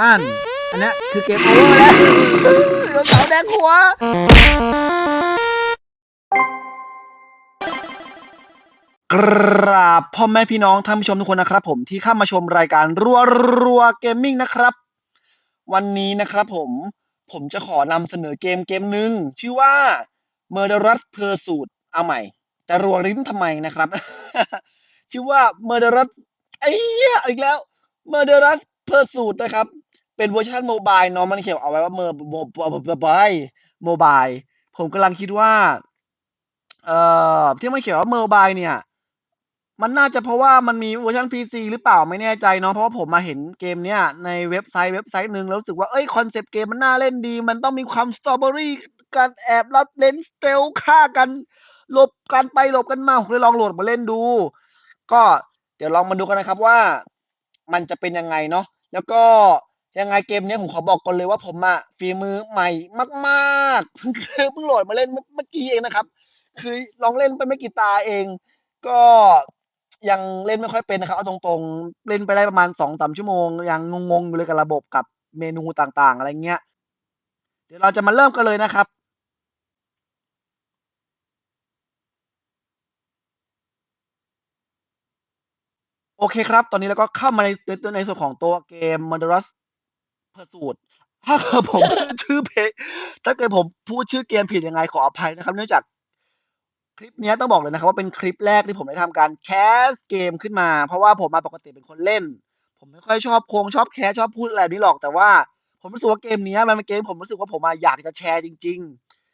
อ่านอันเนี้ยคือเกมโอเวอร์แล้วเดี๋ยวเสาแดงหัว กราบพ่อแม่พี่น้องท่านผู้ชมทุกคนนะครับ ผมที่เข้ามาชมรายการรัวรัวเกมมิ่งนะครับ วันนี้นะครับผมผมจะขอนำเสนอเกมเกมหนึ่งชื่อว่า Murderous Pursuit เอาใหม่จะรัวริ้นทำไมนะครับ ชื่อว่า Murderous ไอ้เหี้ยอีกแล้ว Murderous Pursuit นะครับ เป็นเวอร์ชันโมบายเนาะมันเขียนเอาไว้ว่าเมอร์โมบายโมบายผมกำลังคิดว่า เอ่อที่มันเขียนว่าโมอร์บายเนี่ย มันน่าจะเพราะว่ามันมีเวอร์ชัน PC หรือเปล่าไม่แน่ใจเนาะเพราะว่าผมมาเห็นเกมเนี้ยในเว็บไซต์เว็บไซต์หนึ่งแล้วรู้สึกว่าเอ้ยคอนเซปต์เกมมันน่าเล่นดี มันต้องมีความสตรอเบอรี่การแอบรับเลนสเตลฆ่ากันหลบกันไปหลบกันมาผมเลยลองโหลดมาเล่นดู ก็เดี๋ยวลองมาดูกันนะครับว่า มันจะเป็นยังไงเนาะแล้วก็ ยังไงเกมนี้ผมขอบอกก่อนเลยว่าผมอะฝีมือใหม่มากๆเพิ่งเพิ่งโหลดมาเล่นเมื่อกี้เองนะครับ คือลองเล่นไปไม่กี่ตาเอง ก็ยังเล่นไม่ค่อยเป็นนะครับเอาตรงๆ เล่นไปได้ประมาณสองสามชั่วโมง ยังงงๆอยู่เลยกับระบบกับเมนูต่างๆ อะไรเงี้ย เดี๋ยวเราจะมาเริ่มกันเลยนะครับโอเคครับ ตอนนี้เราก็เข้ามาในในในส่วนของตัวเกม Murderous Pursuit ถ้าเกิดผมพูดชื่อเพลงถ้าเกิดผมพูดชื่อเกมผิดยังไงขออภัยนะครับ เนื่องจากคลิปนี้ต้องบอกเลยนะครับว่าเป็นคลิปแรกที่ผมได้ทำการแคสเกมขึ้นมา เพราะว่าผมมาปกติเป็นคนเล่น ผมไม่ค่อยชอบโคงชอบแคสชอบพูดอะไรแบบนี้หรอกแต่ว่า ผมรู้สึกว่าเกมนี้มันเป็นเกมผมรู้สึกว่าผมมาอยากจะแชร์จริง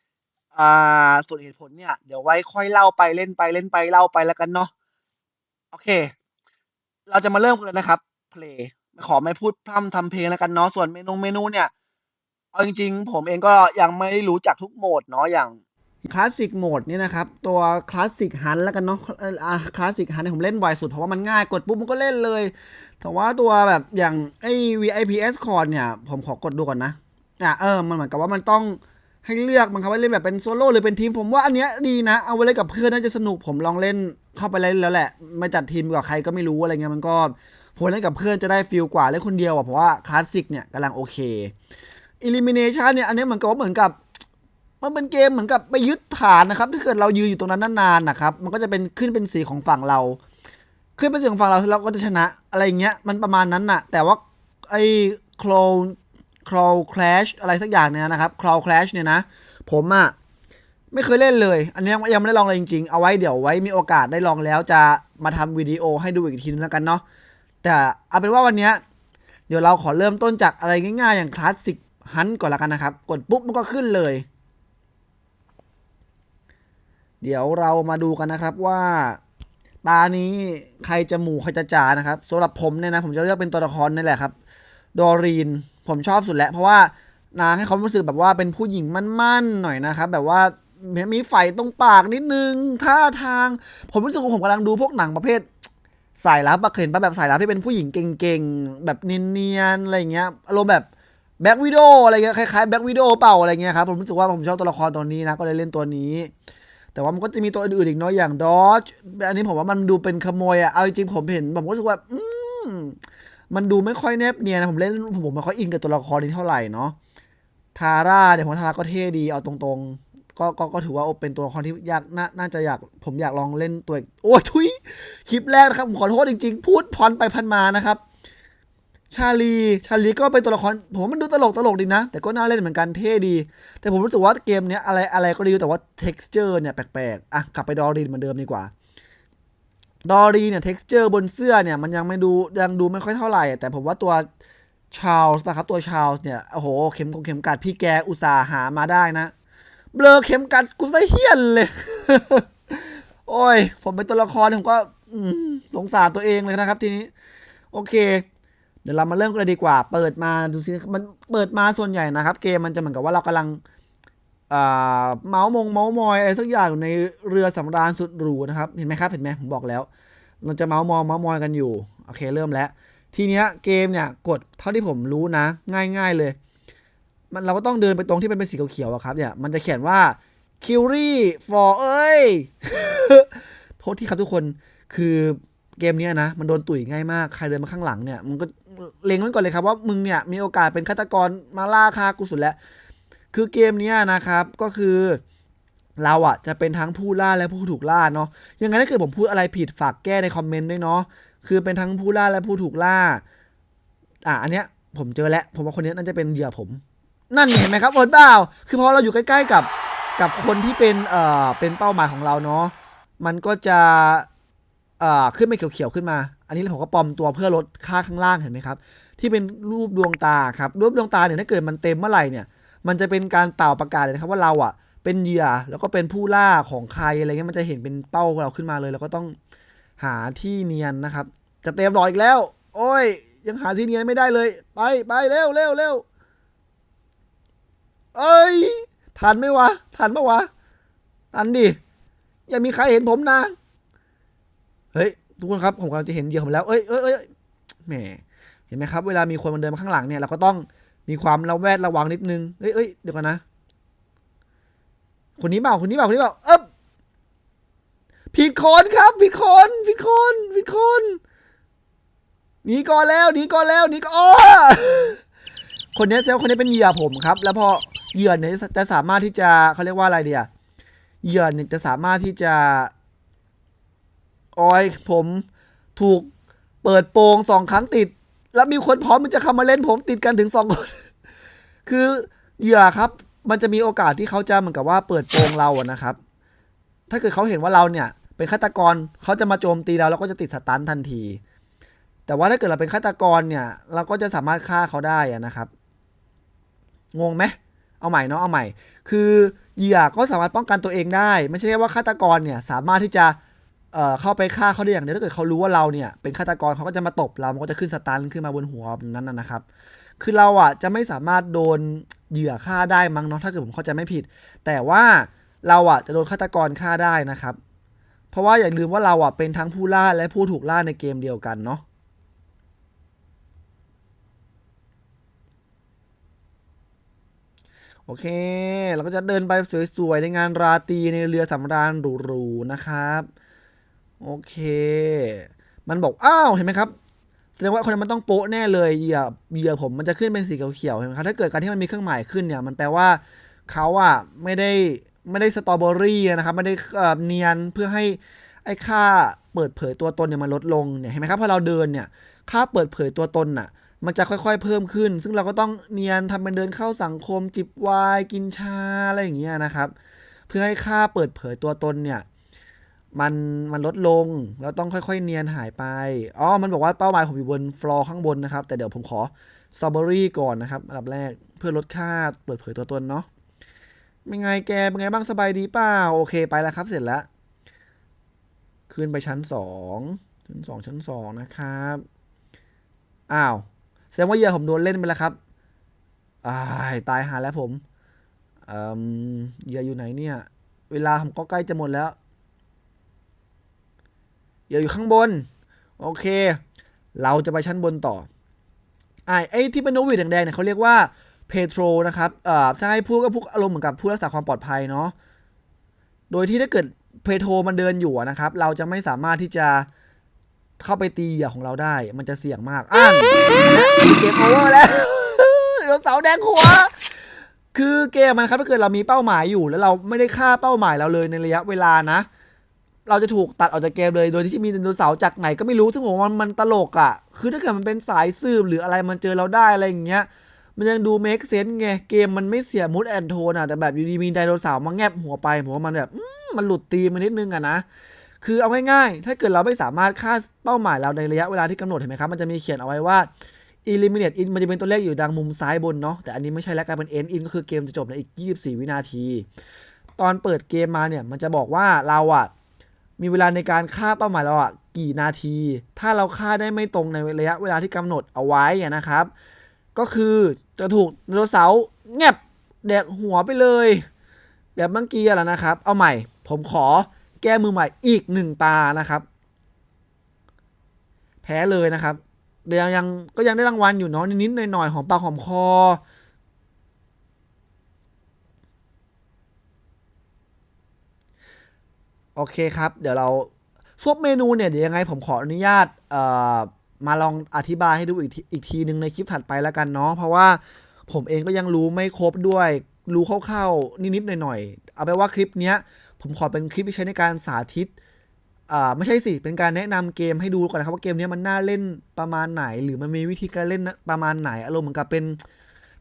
ๆ อ่าส่วนเหตุผลเนี่ย เดี๋ยวไว้ค่อยเล่าไปเล่นไปเล่นไปเล่าไปแล้วกันเนาะโอเค เราจะมาเริ่มกันเลยนะครับเพลง ขอไม่พูดพร่ำทำเพลงแล้วกันเนาะส่วนเมนูเมนูเนี่ย เอาจริงๆ ผมเองก็ยังไม่รู้จักทุกโหมดเนาะอย่างคลาสสิกโหมดนี่นะครับ ตัวคลาสสิกฮันแล้วกันเนาะคลาสสิกฮันเนี่ยผมเล่นบ่อยสุดเพราะว่ามันง่ายกดปุ๊บมันก็เล่นเลย แต่ว่าตัวแบบอย่างไอ้ VIPS Core เนี่ย ผมขอกดดูก่อนนะอะเออมันเหมือนกับว่ามันต้องให้เลือกมันครับว่าเล่นแบบเป็นโซโล่หรือเป็นทีมผมว่าอันเนี้ยดีนะ เอาไว้เล่นกับเพื่อนน่าจะสนุกผมลองเล่นเข้าไปเล่นแล้วแหละ มาจัดทีมกับใครก็ไม่รู้อะไรเงี้ยมันก็ ผมเล่นกับเพื่อนจะได้ฟิลกว่าเล่นคนเดียวอะเพราะว่าคลาสสิกเนี่ยกำลังโอเค Elimination เนี่ยอันนี้เหมือนกับว่าเหมือนกับมันเป็นเกมเหมือนกับไปยึดฐานนะครับ ถ้าเกิดเรายืนอยู่ตรงนั้นนานๆนะครับมันก็จะเป็นขึ้นเป็นสีของฝั่งเรา ขึ้นเป็นสีของฝั่งเราเราก็จะชนะอะไรเงี้ยมันประมาณนั้นน่ะ แต่ว่าไอ้โคลโคลคลาชอะไรสักอย่างเนี่ยนะครับโคลคลาชเนี่ยนะ ผมอะไม่เคยเล่นเลย อันนี้ยังไม่ได้ลองเลยจริงๆ เอาไว้เดี๋ยวไว้มีโอกาสได้ลองแล้วจะมาทำวิดีโอให้ดูอีกทีนึงแล้วกันเนาะ แต่เอาเป็นว่าวันนี้เดี๋ยวเราขอเริ่มต้นจากอะไรง่ายๆ อย่างคลาสสิกฮันก่อนละกันนะครับ กดปุ๊บมันก็ขึ้นเลย เดี๋ยวเรามาดูกันนะครับว่าตานี้ใครจะหมู่ใครจะจ่านะครับสำหรับผมเนี่ยนะผมจะเลือกเป็นตัวละครนี่แหละครับ ดอรีนผมชอบสุดแล้วเพราะว่านางให้ความรู้สึกแบบว่าเป็นผู้หญิงมั่นๆหน่อยนะครับ แบบว่ามีไฟตรงปากนิดนึงท่าทาง ผมรู้สึกว่าผมกำลังดูพวกหนังประเภท สายลับอะเคยเห็นปะแบบสายลับที่เป็นผู้หญิงเก่งๆ แบบเนียนๆ อะไรเงี้ยอารมณ์แบบแบ็กวิดโออะไรเงี้ยคล้ายๆแบ็กวิดโอเปล่าอะไรเงี้ยครับผมรู้สึกว่าผมชอบตัวละครตัวนี้นะก็เลยเล่นตัวนี้ แต่ว่ามันก็จะมีตัวอื่นๆอีกเนาะอย่างดอจอันนี้ผมว่ามันดูเป็นขโมยอะเอาจริงผมเห็นผมรู้สึกว่า อืมมันดูไม่ค่อยแนบเนียนนะผมเล่นผมไม่ค่อยอินกับตัวละครนี้เท่าไหร่เนาะทาร่าเดี๋ยวผมทาร่าก็เท่ดีเอาตรงๆ ก็ก็ก็ถือว่าเป็นตัวละครที่อยากนาน่าจะอยากผมอยากลองเล่นตัวอีกโอ้ยทุยคลิปแรกนะครับผมขอโทษจริงๆ พูดพรไปพันมานะครับ ชาลีชาลีก็เป็นตัวละคร ผมมันดูตลกตลกดีนะ แต่ก็น่าเล่นเหมือนกันเท่ดี แต่ผมรู้สึกว่าเกมเนี้ยอะไรอะไรก็ดีแต่ว่า texture เนี่ยแปลกๆอะกลับไปดอรีนเหมือนเดิมดีกว่าดอรีเนี่ย texture บนเสื้อเนี่ยมันยังไม่ดูยังดูไม่ค่อยเท่าไหร่ แต่ผมว่าตัวชาลส์นะครับตัวชาลส์เนี่ยโอ้โหเข็มกงเข็มกัดพี่แกอุตส่าห์หามาได้นะ เบลอเข็มกัดกูซะเฮี้ยนเลย โอ้ย ผมเป็นตัวละครผมก็สงสารตัวเองเลยนะครับทีนี้ โอเค เดี๋ยวเรามาเริ่มกันเลยดีกว่า เปิดมาดูสิมันเปิดมาส่วนใหญ่นะครับ เกมมันจะเหมือนกับว่าเรากำลังเมาส์มงเมาส์มอยอะไรสักอย่างอยู่ในเรือสำราญสุดหรูนะครับ เห็นไหมครับเห็นไหมผมบอกแล้วมันจะเมาส์มอยเมาส์มอยกันอยู่โอเคเริ่มแล้ว ทีเนี้ยเกมเนี่ยกดเท่าที่ผมรู้นะ ง่าย ๆเลย มันเราก็ต้องเดินไปตรงที่มันเป็นสีเขียวๆอะครับเนี่ยมันจะเขียนว่าคิวรี่ for เอ้ย โทษที่ครับทุกคนคือเกมนี้นะ มันโดนตุ๋ยง่ายมาก ใครเดินมาข้างหลังเนี่ยมึงก็เล็งไว้ก่อนเลยครับว่ามึงเนี่ยมีโอกาสเป็นฆาตกรมาล่าฆ่ากูสุดแล้ว คือเกมนี้นะครับก็คือเราอะจะเป็นทั้งผู้ล่าและผู้ถูกล่าเนาะยังไงถ้าเกิดผมพูดอะไรผิดฝากแก้ในคอมเมนต์ด้วยเนาะคือเป็นทั้งผู้ล่าและผู้ถูกล่า อะอันเนี้ยผมเจอแล้ว ผมว่าคนนี้น่าจะเป็นเหยื่อผม นั่นเห็นไหมครับเห็นเปล่าคือพอเราอยู่ใกล้ ๆ กับกับคนที่เป็นเอ่อเป็นเป้าหมายของเราเนาะมันก็จะเอ่อขึ้นไปเขียวๆขึ้นมา อันนี้ผมก็ปลอมตัวเพื่อลดค่าข้างล่างเห็นไหมครับ ที่เป็นรูปดวงตาครับรูปดวงตาเนี่ยถ้าเกิดมันเต็มเมื่อไหร่เนี่ย มันจะเป็นการเป่าประกาศเลยนะครับว่าเราอะเป็นเหยื่อแล้วก็เป็นผู้ล่าของใครอะไรเงี้ยมันจะเห็นเป็นเป้าเราขึ้นมาเลย แล้วก็ต้องหาที่เนียนนะครับ จะเต็มรออีกแล้ว โอ้ย ยังหาที่เนียนไม่ได้เลย ไปไปเร็วเร็วเร็ว เอ้ย ทันไหมวะ ทันปะวะ ทันดิ อย่ามีใครเห็นผมนะ เฮ้ย ทุกคนครับ ผมกำลังจะเห็นเหยื่อผมแล้ว เอ้ยเอ้ยเอ้ยแหม เห็นไหมครับ เวลามีคนมาเดินมาข้างหลังเนี่ย เราก็ต้องมีความระแวดระวังนิดนึง เอ้ยเอ้ยเดี๋ยวก่อนนะ คนนี้เปล่า คนนี้เปล่า คนนี้เปล่า เอ๊บผิดคนครับ ผิดคน ผิดคน ผิดคนหนีก่อนแล้วหนีก่อนแล้วหนีก่อนคนนี้แสดงว่าคนนี้เป็นเหยื่อผมครับ แล้วพอ เหยื่อเนี่ยจะสามารถที่จะเขาเรียกว่าอะไรเดียเหยื่อเนี่ยจะสามารถที่จะโอ้ยผมถูกเปิดโปงสองครั้งติด แล้วมีคนพร้อมมันจะเข้ามาเล่นผมติดกันถึงสองคน คือเหยื่อครับ มันจะมีโอกาสที่เขาจะเหมือนกับว่าเปิดโปงเราอะนะครับ ถ้าเกิดเขาเห็นว่าเราเนี่ย เป็นฆาตกรเขาจะมาโจมตีเราเราก็จะติดสตันทันที แต่ว่าถ้าเกิดเราเป็นฆาตกรเนี่ย เราก็จะสามารถฆ่าเขาได้อะนะครับ งงไหม เอาใหม่เนาะเอาใหม่ คือเหยื่อก็สามารถป้องกันตัวเองได้ ไม่ใช่ว่าฆาตกรเนี่ยสามารถที่จะเอ่อเข้าไปฆ่าเขาได้อย่างเดียวถ้าเกิดเขารู้ว่าเราเนี่ยเป็นฆาตกรเขาก็จะมาตบเรา มันก็จะขึ้นสตันขึ้นมาบนหัวแบบนั้นนะนะครับ คือเราอะจะไม่สามารถโดนเหยื่อฆ่าได้มั้งเนาะถ้าเกิดผมเข้าใจไม่ผิด แต่ว่าเราอะจะโดนฆาตกรฆ่าได้นะครับ เพราะว่าอย่าลืมว่าเราอะเป็นทั้งผู้ล่าและผู้ถูกล่าในเกมเดียวกันเนาะ โอเค เราก็จะเดินไปสวยๆในงานราตรีในเรือสำราญหรูๆนะครับ โอเค มันบอกอ้าวเห็นไหมครับแสดงว่าคนนั้นมันต้องโป๊ะแน่เลยเหยื่อเหยื่อผมมันจะขึ้นเป็นสีเขียวๆเห็นไหมครับถ้าเกิดการที่มันมีเครื่องหมายขึ้นเนี่ย มันแปลว่าเขาอะไม่ได้ไม่ได้สตรอเบอรี่นะครับไม่ได้เนียนเพื่อให้ไอ้ค่าเปิดเผยตัวตนเนี่ยมันลดลงเนี่ยเห็นไหมครับพอเราเดินเนี่ยค่าเปิดเผยตัวตนน่ะ มันจะค่อยๆ เพิ่มขึ้น ซึ่งเราก็ต้องเนียนทำเป็นเดินเข้าสังคม จิบวน์กินชาอะไรอย่างเงี้ยนะครับ เพื่อให้ค่าเปิดเผยตัวตนเนี่ยมันมันลดลงแล้วต้องค่อยๆ เนียนหายไปอ๋อมันบอกว่าเป้าหมายผมอยู่บนฟลอร์ข้างบนนะครับ แต่เดี๋ยวผมขอสตรอเบอรี่ก่อนนะครับอันดับแรกเพื่อลดค่าเปิดเผยตัวตนเนาะเป็นไงแกเป็นไงบ้างสบายดีเปล่าโอเคไปแล้วครับเสร็จแล้วขึ้นไปชั้นสองชั้นสองชั้นสองนะครับอ้าว แสดงว่าเหยื่อผมโดนเล่นไปแล้วครับายตายหาแล้วผมเอ่อเหยื่ออยู่ไหนเนี่ย เวลาผมก็ใกล้จะหมดแล้วเหยื่ออยู่ข้างบน โอเค เราจะไปชั้นบนต่ออ่าไอ้ที่เป็นโนวิดแดงๆเนี่ยเขาเรียกว่าเพโทรนะครับเอ่อถ้าให้พูดก็พูดอารมณ์เหมือนกับผู้รักษาความปลอดภัยเนาะ โดยที่ถ้าเกิดเพโทรมันเดินอยู่นะครับ เราจะไม่สามารถที่จะ เข้าไปตีเหยื่อของเราได้ มันจะเสี่ยงมากอ่านเกมโอเวอร์แล้วไดนเสาแดงหัว คือเกมมันครับถ้าเกิดเรามีเป้าหมายอยู่ แล้วเราไม่ได้ฆ่าเป้าหมายเราเลยในระยะเวลานะ เราจะถูกตัดออกจากเกมเลยโดยที่มีไดโนเสาร์จากไหนก็ไม่รู้ซึ่งผมว่ามันตลกอะ่ะ คือถ้าเกิดมันเป็นสายสืบหรืออะไรมันเจอเราได้อะไรอย่างเงี้ยมันยังดูเมคเซนส์ไงเกมมันไม่เสียมูดแอนโทนอะแต่แบบอยู่ดีมีไดโนเสาร์มาแงบหัวไปผมว่ามันแบบมันหลุดตีมานิดนึงอะนะ คือเอาง่ายๆ ถ้าเกิดเราไม่สามารถฆ่าเป้าหมายเราในระยะเวลาที่กำหนดเห็นไหมครับ มันจะมีเขียนเอาไว้ว่า eliminate in มันจะเป็นตัวเลขอยู่ดังมุมซ้ายบนเนาะ แต่อันนี้ไม่ใช่แล้วกลายเป็น end in ก็คือเกมจะจบในอีก 24 วินาที ตอนเปิดเกมมาเนี่ย มันจะบอกว่าเราอะมีเวลาในการฆ่าเป้าหมายเราอะกี่นาที ถ้าเราฆ่าได้ไม่ตรงในระยะเวลาที่กำหนดเอาไว้อะนะครับ ก็คือจะถูกไดโนเสาร์แงบแดกหัวไปเลย แบบเมื่อกี้แหละนะครับ เอาใหม่ ผมขอ แก้มือใหม่อีกหนึ่งตานะครับ แพ้เลยนะครับแต่ยังยังก็ยังได้รางวัลอยู่เนาะนิดๆหน่อยๆหอมปากหอมคอโอเคครับ เดี๋ยวเราซุปเมนูเนี่ยเดี๋ยวยังไงผมขออนุญาตเอ่อมาลองอธิบายให้ดูอีกทีอีกทีหนึ่งในคลิปถัดไปแล้วกันเนาะเพราะว่าผมเองก็ยังรู้ไม่ครบด้วย รู้คร่าวๆนิดๆหน่อยๆเอาไปนว่าคลิปเนี้ย ผมขอเป็นคลิปที่ใช้ในการสาธิตอ่าไม่ใช่สิ เป็นการแนะนำเกมให้ดูก่อนนะครับว่าเกมนี้มันน่าเล่นประมาณไหน หรือมันมีวิธีการเล่นประมาณไหนอารมณ์เหมือนกับเป็น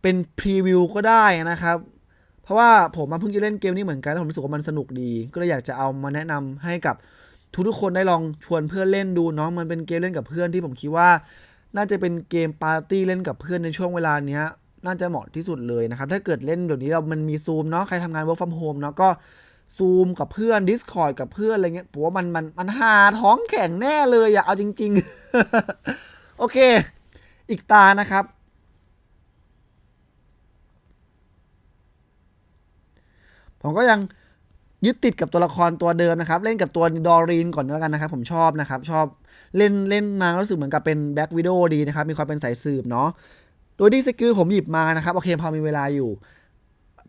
เป็นพรีวิวก็ได้นะครับ เพราะว่าผมมาเพิ่งจะเล่นเกมนี้เหมือนกันแล้วผมรู้สึกว่ามันสนุกดี ก็เลยอยากจะเอามาแนะนำให้กับทุกๆคนได้ลองชวนเพื่อนเล่นดูเนาะมันเป็นเกมเล่นกับเพื่อนที่ผมคิดว่า น่าจะเป็นเกมปาร์ตี้เล่นกับเพื่อนในช่วงเวลาเนี้ยน่าจะเหมาะที่สุดเลยนะครับ ถ้าเกิดเล่นเดี๋ยวนี้เรามันมีซูมเนาะใครทำงาน work from home เนาะก็ ซูมกับเพื่อน Discord กับเพื่อนอะไรเงี้ยผมว่ามันมันมันหาท้องแข็งแน่เลยอะเอาจริง ๆ โอเค อีกตานะครับ ผมก็ยังยึดติดกับตัวละครตัวเดิมนะครับ เล่นกับตัวดอรีนก่อนแล้วกันนะครับ ผมชอบนะครับ ชอบเล่นเล่นนางรู้สึกเหมือนกับเป็นแบ็กวิดีโอดีนะครับ มีความเป็นสายสืบเนาะโดยที่สกิลผมหยิบมานะครับ โอเคพอมีเวลาอยู่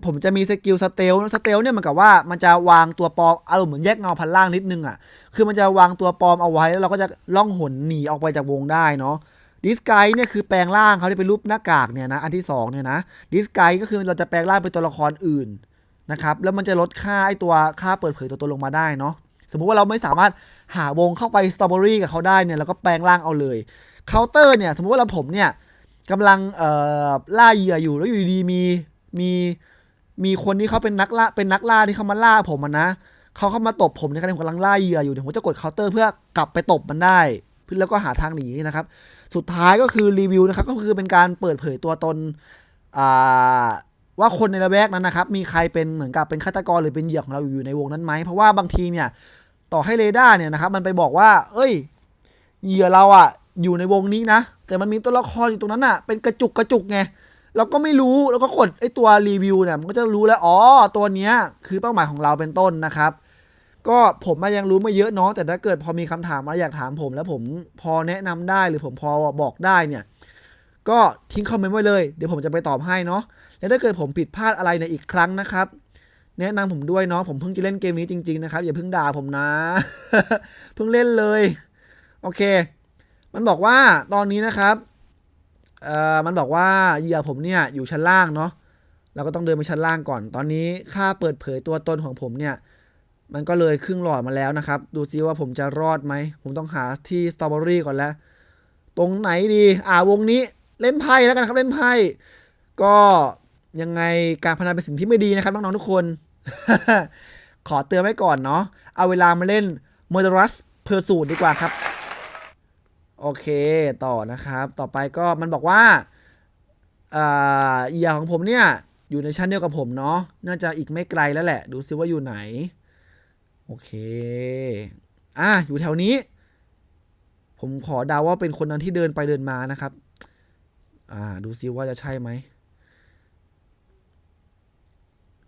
ผมจะมีสกิลสเตลสเตลเนี่ยเหมันกับว่ามันจะวางตัวปลอมอารมณ์เหมือนแยกเงาพันล่างนิดนึงอะ คือมันจะวางตัวปลอมเอาไว้แล้วเราก็จะล่องหนหนีออกไปจากวงได้เนาะดิสไกเนี่ยคือแปลงร่างเขาที่เป็นรูปหน้ากากเนี่ยนะอันที่สองเนี่ยนะดิสไกก็คือเราจะแปลงร่างเป็นตัวละครอื่นนะครับแล้วมันจะลดค่าไอตัวค่าเปิดเผยตัวตนลงมาได้เนาะสมมุติว่าเราไม่สามารถหาวงเข้าไปสตรอเบอรี่กับเขาได้เนี่ยเราก็แปลงร่างเอาเลยเคาน์เตอร์เนี่ยสมมุติว่าเราผมเนี่ยกำลังเอ่อล่าเหยื่ออยู่แล้วอยู่ดีๆมีมี มีคนที่เขาเป็นนักล่าเป็นนักล่าที่เขามาล่าผมนะเขาเข้ามาตบผมในขณะที่ผมกำลังล่าเหยื่ออยู่เดี๋ยวผมจะกดเคาน์เตอร์เพื่อกลับไปตบมันได้เพื่อแล้วก็หาทางหนีนะครับ สุดท้ายก็คือรีวิวนะครับก็คือเป็นการเปิดเผยตัวตนว่าคนในระแวกนั้นนะครับ มีใครเป็นเหมือนกับเป็นฆาตกรหรือเป็นเหยื่อของเราอยู่ในวงนั้นไหมเพราะว่าบางทีเนี่ยต่อให้เรดาร์เนี่ยนะครับ มันไปบอกว่า เอ้ย เหยื่อเราอะอยู่ในวงนี้นะ แต่มันมีตัวละครอยู่ตรงนั้นอะเป็นกระจุกกระจุกไง เราก็ไม่รู้เราก็กดไอตัวรีวิวเนี่ยมันก็จะรู้แล้วอ๋อตัวเนี้ยคือเป้าหมายของเราเป็นต้นนะครับ ก็ผมมายังรู้ไม่เยอะเนาะแต่ถ้าเกิดพอมีคำถามมาอยากถามผม แล้วผมพอแนะนำได้หรือผมพอบอกได้เนี่ยก็ทิ้งคอมเมนต์ไว้เลยเดี๋ยวผมจะไปตอบให้เนาะแล้วถ้าเกิดผมผิดพลาดอะไรในยอีกครั้งนะครับ แนะนำผมด้วยเนาะผมเพิ่งจะเล่นเกมนี้จริง ๆนะครับ อย่าเพิ่งด่าผมนะ เพิ่งเล่นเลย โอเค มันบอกว่าตอนนี้นะครับ เอ่อมันบอกว่าเหยื่อผมเนี่ยอยู่ชั้นล่างเนาะเราก็ต้องเดินไปชั้นล่างก่อน ตอนนี้ค่าเปิดเผยตัวตนของผมเนี่ยมันก็เลยครึ่งหลอดมาแล้วนะครับ ดูซิว่าผมจะรอดไหม ผมต้องหาที่สตรอเบอรี่ก่อนแล้ว ตรงไหนดี อ่าวงนี้เล่นไพ่แล้วกันครับเล่นไพ่ ก็ยังไงการพนันเป็นสิ่งที่ไม่ดีนะครับน้องๆทุกคน ขอเตือนไว้ก่อนเนาะ เอาเวลามาเล่น Murderous Pursuit ดีกว่าครับ โอเคต่อนะครับ ต่อไปก็มันบอกว่าอ่าเหยื่อของผมเนี่ย อยู่ในชั้นเดียวกับผมเนาะน่าจะอีกไม่ไกลแล้วแหละ ดูซิว่าอยู่ไหน โอเค อะอยู่แถวนี้ ผมขอเดาว่าเป็นคนนั้นที่เดินไปเดินมานะครับ อ่า ดูซิว่าจะใช่ไหม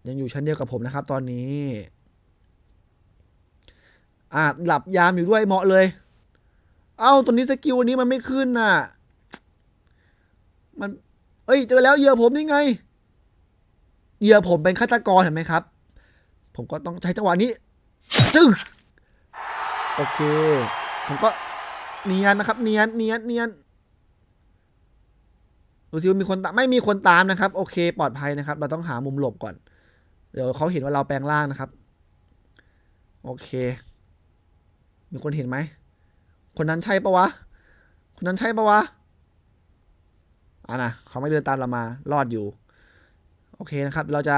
ยังอยู่ชั้นเดียวกับผมนะครับ ตอนนี้ อ่าหลับยามอยู่ด้วยเหมาะเลย เอ้าตัวนี้สกิลอันนี้มันไม่ขึ้นน่ะ มัน เอ้ย เจอแล้วเหยื่อผมนี่ไง เหยื่อผมเป็นฆาตกรเห็นไหมครับ ผมก็ต้องใช้จังหวะนี้ จึ๊งโอเค ผมก็เนียนนะครับ เนียน เนียน เนียนดูสิว่ามีคนตามไม่มีคนตามนะครับ โอเค ปลอดภัยนะครับ เราต้องหามุมหลบก่อน เดี๋ยวเขาเห็นว่าเราแปลงร่างนะครับ โอเค มีคนเห็นไหม คนนั้นใช่ปะวะ คนนั้นใช่ปะวะอ่านะเขาไม่เดินตามเรามารอดอยู่ โอเคนะครับ เราจะ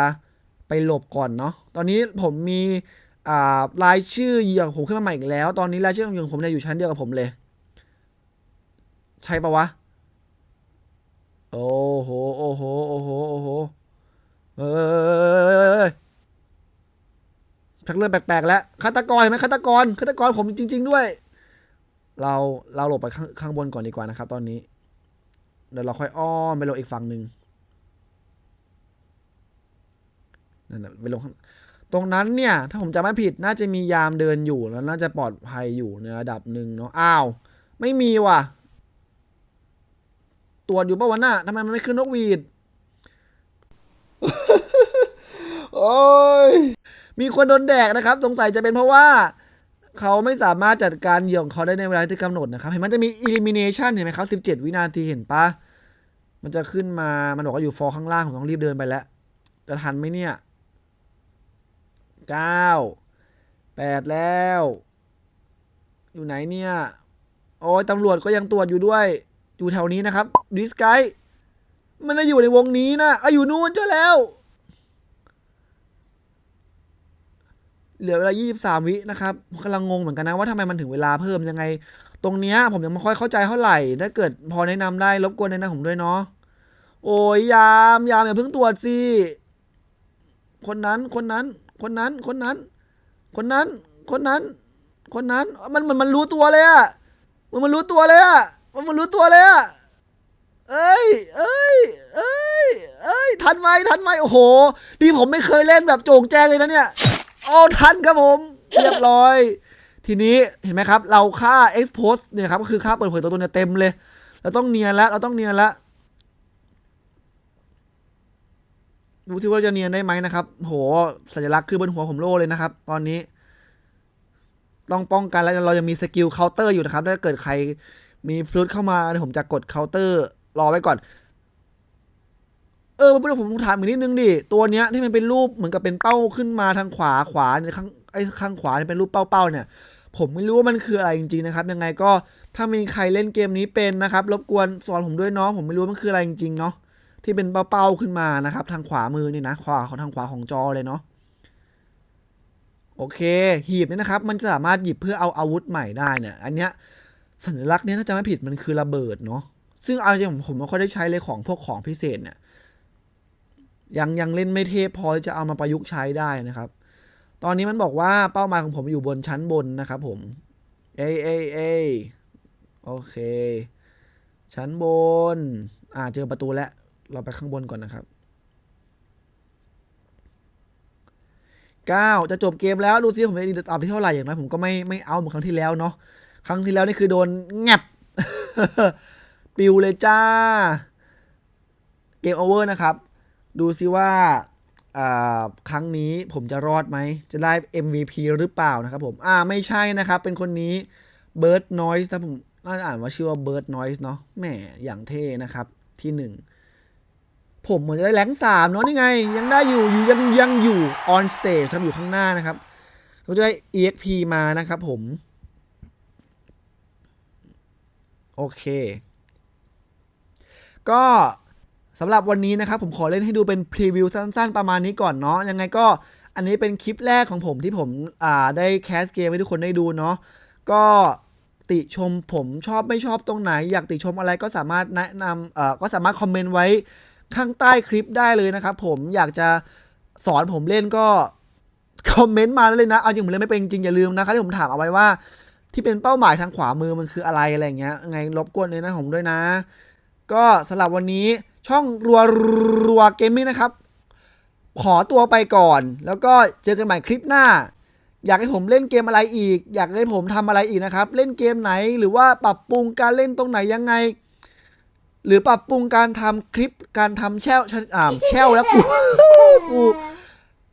ไปหลบก่อนเนาะ ตอนนี้ผมมีอ่ารายชื่อเหยื่อผมขึ้นมาใหม่อีกแล้ว ตอนนี้รายชื่อของเหยื่อผมเนี่ยอยู่ชั้นเดียวกับผมเลย ใช่ปะวะ โอ้โห โอ้โห โอ้โห โอ้โห เอ้ยชักเริ่มแปลกๆแล้วฆาตกรเห็นไหมฆาตกรฆาตกรผมจริง ๆ ด้วย เราเราหลบไปข้างข้างบนก่อนดีกว่านะครับตอนนี้ เดี๋ยวเราค่อยอ้อมไปลงอีกฝั่งหนึ่งนั่นนะไปลงข้างตรงนั้นเนี่ย ถ้าผมจำไม่ผิดน่าจะมียามเดินอยู่แล้วน่าจะปลอดภัยอยู่ในระดับหนึ่งเนาะอ้าว ไม่มีว่ะ ตรวจอยู่ปะวันน่ะทำไมมันไม่ขึ้นนกหวีดโอ้ยมีคนโดนแดกนะครับ สงสัยจะเป็นเพราะว่า เขาไม่สามารถจัดการเหยื่อของเขาได้ในเวลาที่กำหนดนะครับ เห็นมันจะมี elimination เห็นไหมครับ 17 วินาทีเห็นปะมันจะขึ้นมา มันบอกว่าอยู่ฟอร์ข้างล่างผมต้องรีบเดินไปแล้ว จะทันไหมเนี่ย 9 8 แล้ว อยู่ไหนเนี่ย โอ้ยตำรวจก็ยังตรวจอยู่ด้วย อยู่แถวนี้นะครับดิสไกมันจะอยู่ในวงนี้นะอะอยู่นู่นเจอแล้ว เหลือเวลา 23 วินะครับกำลังงงเหมือนกันนะว่าทำไมมันถึงเวลาเพิ่มยังไง ตรงเนี้ยผมยังไม่ค่อยเข้าใจเท่าไหร่ ถ้าเกิดพอแนะนำได้รบกวนแนะนำผมด้วยเนาะ โอ้ยยามยามอย่าเพิ่งตรวจสิ คนนั้นคนนั้น คนนั้นคนนั้น คนนั้น คนนั้น คนนั้น มันมันมันรู้ตัวเลยอะมันมันรู้ตัวเลยอะมันมันรู้ตัวเลยอะเอ้ย เอ้ย เอ้ย เอ้ย ทันไหมทันไหมโอ้โห ดีผมไม่เคยเล่นแบบโจงแจ้งเลยนะเนี่ย โอ้ทันครับผม เรียบร้อย ทีนี้เห็นไหมครับ เราค่า expose เนี่ยครับก็คือค่าเปิดเผยตัวตนเนี่ยเต็มเลย เราต้องเนียนแล้วเราต้องเนียนแล้วดูสิว่าจะเนียนได้ไหมนะครับ โห สัญลักษณ์คือบนหัวผมโล่เลยนะครับ ตอนนี้ ต้องป้องกันแล้วเรายังมีสกิลเคาน์เตอร์อยู่นะครับ ถ้าเกิดใครมีฟลุตเข้ามาเดี๋ยวผมจะกดเคาน์เตอร์รอไว้ก่อน เออผมผมถามอีกนิดนึงดิ ตัวเนี้ยที่มันเป็นรูปเหมือนกับเป็นเป้าขึ้นมาทางขวาขวาเนี่ยข้างไอ้ข้างขวาเนี่ยเป็นรูปเป้าเป้าๆเนี่ย ผมไม่รู้ว่ามันคืออะไรจริงๆนะครับ ยังไงก็ถ้ามีใครเล่นเกมนี้เป็นนะครับ รบกวนสอนผมด้วยเนาะผมไม่รู้ว่ามันคืออะไรจริงๆเนาะที่เป็นเป้าๆขึ้นมานะครับ ทางขวามือนี่นะขวาของทางขวาของจอเลยเนาะโอเค หีบเนี่ยนะครับ มันจะสามารถหยิบเพื่อเอาอาวุธใหม่ได้เนี่ย อันเนี้ยสัญลักษณ์เนี้ยถ้าจะไม่ผิดมันคือระเบิดเนาะซึ่งเอาจริงผมผมไม่ค่อยได้ใช้เลยของพวกของพิเศษเนี่ย ยังยังเล่นไม่เทพพอที่จะเอามาประยุกต์ใช้ได้นะครับ ตอนนี้มันบอกว่าเป้าหมายของผมอยู่บนชั้นบนนะครับผมเอเอเอโอเค ชั้นบน อ่าเจอประตูแล้ว เราไปข้างบนก่อนนะครับ 9 จะจบเกมแล้วดูซิผมจะตามที่เท่าไหร่อย่างไรผมก็ไม่ไม่เอาเหมือนครั้งที่แล้วเนาะครั้งที่แล้วนี่คือโดนแงบปิวเลยจ้า เกมโอเวอร์นะครับ ดูซิว่าครั้งนี้ผมจะรอดไหม จะได้ MVP หรือเปล่านะครับผม อ่าไม่ใช่นะครับ เป็นคนนี้ Bird Noise นะผมน่าจะอ่านว่าชื่อว่า Bird Noise เนาะแหมอย่างเท่นะครับที่หนึ่งผมเหมือนจะได้แรงสามเนาะนี่ไง ยังได้อยู่อยู่ยังยังอยู่ on stage ครับอยู่ข้างหน้านะครับ เราจะได้ exp มานะครับผม โอเค ก็ สำหรับวันนี้นะครับผมขอเล่นให้ดูเป็นพรีวิวสั้นๆประมาณนี้ก่อนเนาะยังไงก็อันนี้เป็นคลิปแรกของผมที่ผมอ่าได้แคสเกมให้ทุกคนได้ดูเนาะก็ติชมผมชอบไม่ชอบตรงไหน อยากติชมอะไรก็สามารถแนะนำเอ่อก็สามารถคอมเมนต์ไว้ข้างใต้คลิปได้เลยนะครับผมอยากจะสอนผมเล่นก็คอมเมนต์มาได้เลยนะเอาจริงผมเล่นไม่เป็นจริงอย่าลืมนะครับที่ผมถามเอาไว้ว่า ที่เป็นเป้าหมายทางขวามือมันคืออะไรอะไรเงี้ยยังไงรบกวนเลยนะผมด้วยนะ ก็สำหรับวันนี้ ช่องรัวรัวเกมมิ่งนะครับ ขอตัวไปก่อน แล้วก็เจอกันใหม่คลิปหน้า อยากให้ผมเล่นเกมอะไรอีก อยากให้ผมทำอะไรอีกนะครับ เล่นเกมไหนหรือว่าปรับปรุงการเล่นตรงไหนยังไง หรือปรับปรุงการทำคลิปการทำแช่วอ่าแช่วแล้วกูกู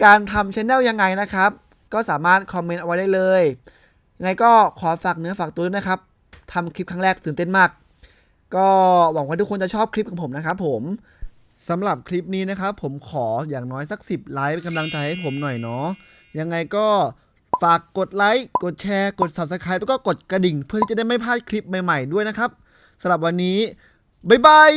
การทำชแนลยังไงนะครับ ก็สามารถคอมเมนต์เอาไว้ได้เลยยังไงก็ขอฝากเนื้อฝากตัวด้วยนะครับทำคลิปครั้งแรกตื่นเต้นมาก ก็หวังว่าทุกคนจะชอบคลิปของผมนะครับผมสำหรับคลิปนี้นะครับผมขออย่างน้อยสัก 10 ไลค์เป็นกำลังใจให้ผมหน่อยเนาะยังไงก็ฝากกดไลค์ กดแชร์ กด Subscribe แล้วก็กดกระดิ่ง เพื่อที่จะได้ไม่พลาดคลิปใหม่ ๆ ด้วยนะครับสำหรับวันนี้ บ๊ายบาย